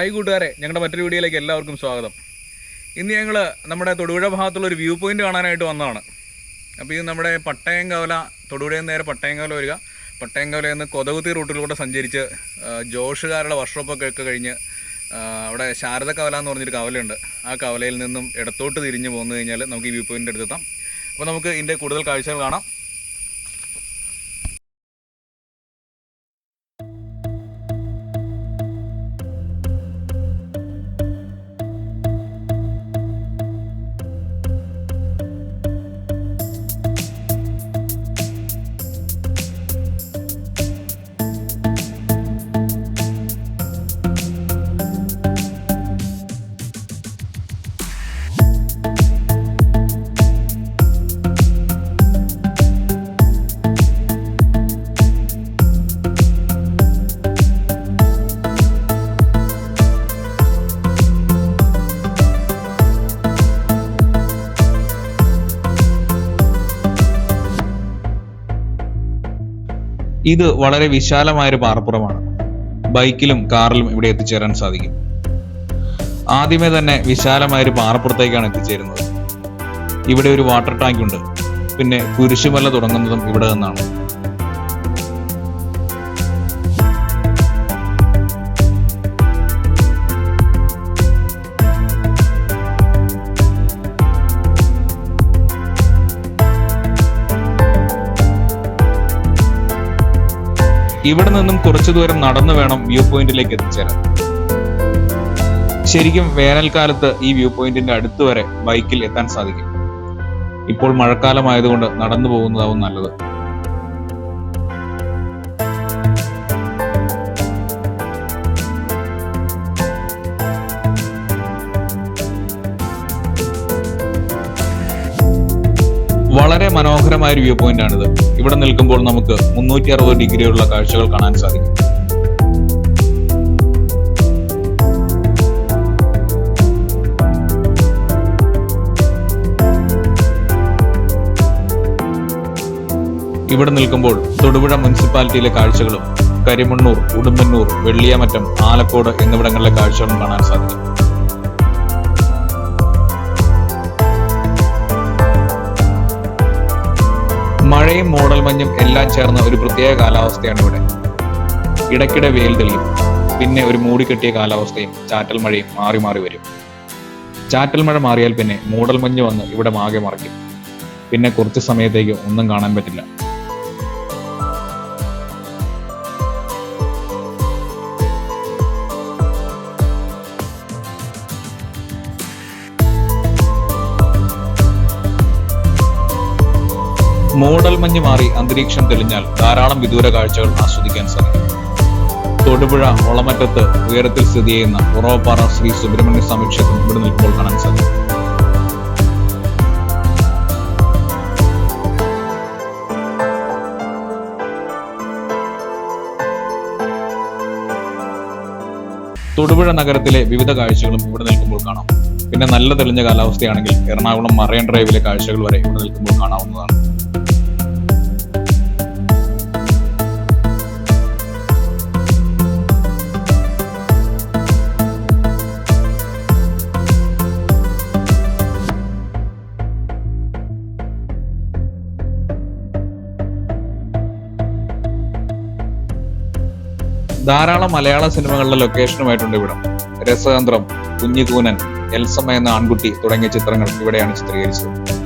Hi കൂട്ടുകാരെ. ഞങ്ങളുടെ മറ്റൊരു വീഡിയോയിലേക്ക് എല്ലാവർക്കും സ്വാഗതം. ഇന്ന് ഞങ്ങൾ നമ്മുടെ തൊടുപുഴ ഭാഗത്തുള്ള ഒരു വ്യൂ പോയിന്റ് കാണാനായിട്ട് വന്നതാണ്. അപ്പോൾ ഇത് നമ്മുടെ പട്ടയംകവല തൊടുപുഴയിൽ നേരെ പട്ടയംകവല വരിക. പട്ടയംകവലയിൽ നിന്ന് കൊതകുത്തി റൂട്ടിലൂടെ സഞ്ചരിച്ച് ജോഷുകാരുടെ വർക്ക്ഷോപ്പൊക്കെ ഒക്കെ കഴിഞ്ഞ് അവിടെ ശാരദ കവല എന്ന് പറഞ്ഞൊരു കവലയുണ്ട്. ആ കവലയിൽ നിന്നും ഇടത്തോട്ട് തിരിഞ്ഞ് പോന്നു കഴിഞ്ഞാൽ നമുക്ക് ഈ വ്യൂ പോയിന്റ് എടുത്തെത്താം. അപ്പോൾ നമുക്ക് ഇതിന്റെ കൂടുതൽ കാഴ്ചകൾ കാണാം. ഇത് വളരെ വിശാലമായ വിശാലമായൊരു പാറപ്പുറമാണ്. ബൈക്കിലും കാറിലും ഇവിടെ എത്തിച്ചേരാൻ സാധിക്കും. ആദ്യമേ തന്നെ വിശാലമായ ഒരു പാറപ്പുറത്തേക്കാണ് എത്തിച്ചേരുന്നത്. ഇവിടെ ഒരു വാട്ടർ ടാങ്ക് ഉണ്ട് പിന്നെ കുരിശുമല തുടങ്ങുന്നതും ഇവിടെ നിന്നാണ്. ഇവിടെ നിന്നും കുറച്ചു ദൂരം നടന്നു വേണം വ്യൂ പോയിന്റിലേക്ക് എത്തിച്ചേരാൻ. ശരിക്കും വേനൽക്കാലത്ത് ഈ വ്യൂ പോയിന്റിന്റെ അടുത്ത് വരെ ബൈക്കിൽ എത്താൻ സാധിക്കും. ഇപ്പോൾ മഴക്കാലമായതുകൊണ്ട് നടന്നു പോകുന്നതാവും നല്ലത്. മനോഹരമായ ഒരു വ്യൂ പോയിന്റ് ആണിത്. ഇവിടെ നിൽക്കുമ്പോൾ നമുക്ക് മുന്നൂറ്റി അറുപത് ഡിഗ്രിയുള്ള കാഴ്ചകൾ കാണാൻ സാധിക്കും. ഇവിടെ നിൽക്കുമ്പോൾ തൊടുപുഴ മുനിസിപ്പാലിറ്റിയിലെ കാഴ്ചകളും കരിമണ്ണൂർ ഉടുമ്പന്നൂർ വെള്ളിയാമറ്റം ആലക്കോട് എന്നിവിടങ്ങളിലെ കാഴ്ചകളും കാണാൻ സാധിക്കും. മഴയും മൂടൽമഞ്ഞും എല്ലാം ചേർന്ന ഒരു പ്രത്യേക കാലാവസ്ഥയാണ് ഇവിടെ. ഇടയ്ക്കിടെ വെയിൽ തെളിയും പിന്നെ ഒരു മൂടിക്കെട്ടിയ കാലാവസ്ഥയും ചാറ്റൽ മഴയും മാറി മാറി വരും. ചാറ്റൽ മഴ മാറിയാൽ പിന്നെ മൂടൽമഞ്ഞ് വന്ന് ഇവിടെ മാകെ മറക്കും പിന്നെ കുറച്ച് സമയത്തേക്ക് ഒന്നും കാണാൻ പറ്റില്ല. മൂടൽ മഞ്ഞ് മാറി അന്തരീക്ഷം തെളിഞ്ഞാൽ ധാരാളം വിദൂര കാഴ്ചകൾ ആസ്വദിക്കാൻ സാധിക്കും. തൊടുപുഴ ഒളമറ്റത്ത് ഉയരത്തിൽ സ്ഥിതി ചെയ്യുന്ന ഉറവപ്പാറ ശ്രീ സുബ്രഹ്മണ്യ സ്വാമി ക്ഷേത്രം ഇവിടെ നിൽക്കുമ്പോൾ കാണാൻ സാധിക്കും. തൊടുപുഴ നഗരത്തിലെ വിവിധ കാഴ്ചകളും ഇവിടെ നിൽക്കുമ്പോൾ കാണാം. പിന്നെ നല്ല തെളിഞ്ഞ കാലാവസ്ഥയാണെങ്കിൽ എറണാകുളം മറൈൻ ഡ്രൈവിലെ കാഴ്ചകൾ വരെ ഇവിടെ നിൽക്കുമ്പോൾ കാണാവുന്നതാണ്. ധാരാളം മലയാള സിനിമകളുടെ ലൊക്കേഷനുമായിട്ടുണ്ട് ഇവിടം. രസതന്ത്രം കുഞ്ഞുകൂനൻ എൽസമ്മ എന്ന ആൺകുട്ടി തുടങ്ങിയ ചിത്രങ്ങൾ ഇവിടെയാണ് ചിത്രീകരിച്ചത്.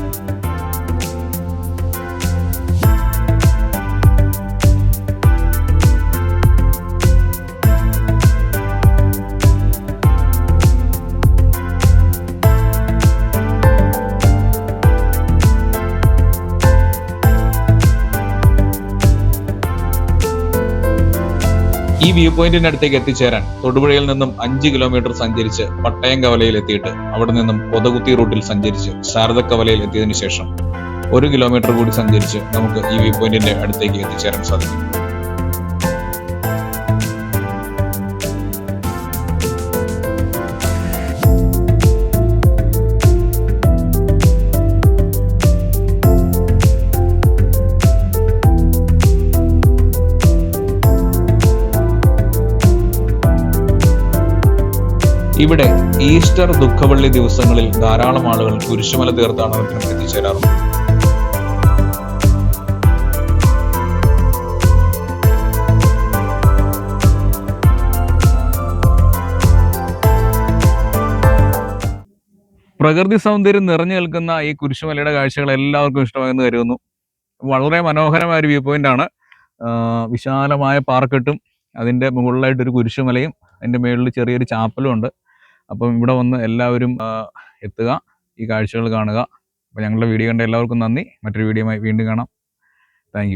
ഈ വ്യൂ പോയിന്റിന്റെ അടുത്തേക്ക് എത്തിച്ചേരാൻ തൊടുപുഴയിൽ നിന്നും അഞ്ച് കിലോമീറ്റർ സഞ്ചരിച്ച് പട്ടയം കവലയിൽ എത്തിയിട്ട് അവിടെ നിന്നും കൊതകുത്തി റൂട്ടിൽ സഞ്ചരിച്ച് ശാരദ കവലയിൽ എത്തിയതിനു ശേഷം ഒരു കിലോമീറ്റർ കൂടി സഞ്ചരിച്ച് നമുക്ക് ഈ വ്യൂ പോയിന്റിന്റെ അടുത്തേക്ക് എത്തിച്ചേരാൻ സാധിക്കും. ഇവിടെ ഈസ്റ്റർ ദുഃഖവള്ളി ദിവസങ്ങളിൽ ധാരാളം ആളുകൾ കുരിശുമല തീർത്ഥാടനത്തിനും എത്തിച്ചേരാറുണ്ട്. പ്രകൃതി സൗന്ദര്യം നിറഞ്ഞു നിൽക്കുന്ന ഈ കുരിശുമലയുടെ കാഴ്ചകൾ എല്ലാവർക്കും ഇഷ്ടമായെന്ന് കരുതുന്നു. വളരെ മനോഹരമായ ഒരു വ്യൂ പോയിന്റ് ആണ് വിശാലമായ പാർക്കെട്ടും അതിന്റെ മുകളിലായിട്ടൊരു കുരിശുമലയും അതിന്റെ മുകളിൽ ചെറിയൊരു ചാപ്പലും ഉണ്ട്. അപ്പം ഇവിടെ വന്ന് എല്ലാവരും എത്തുക ഈ കാഴ്ചകൾ കാണുക. അപ്പോൾ ഞങ്ങളുടെ വീഡിയോ കണ്ട എല്ലാവർക്കും നന്ദി. മറ്റൊരു വീഡിയോയുമായി വീണ്ടും കാണാം. താങ്ക്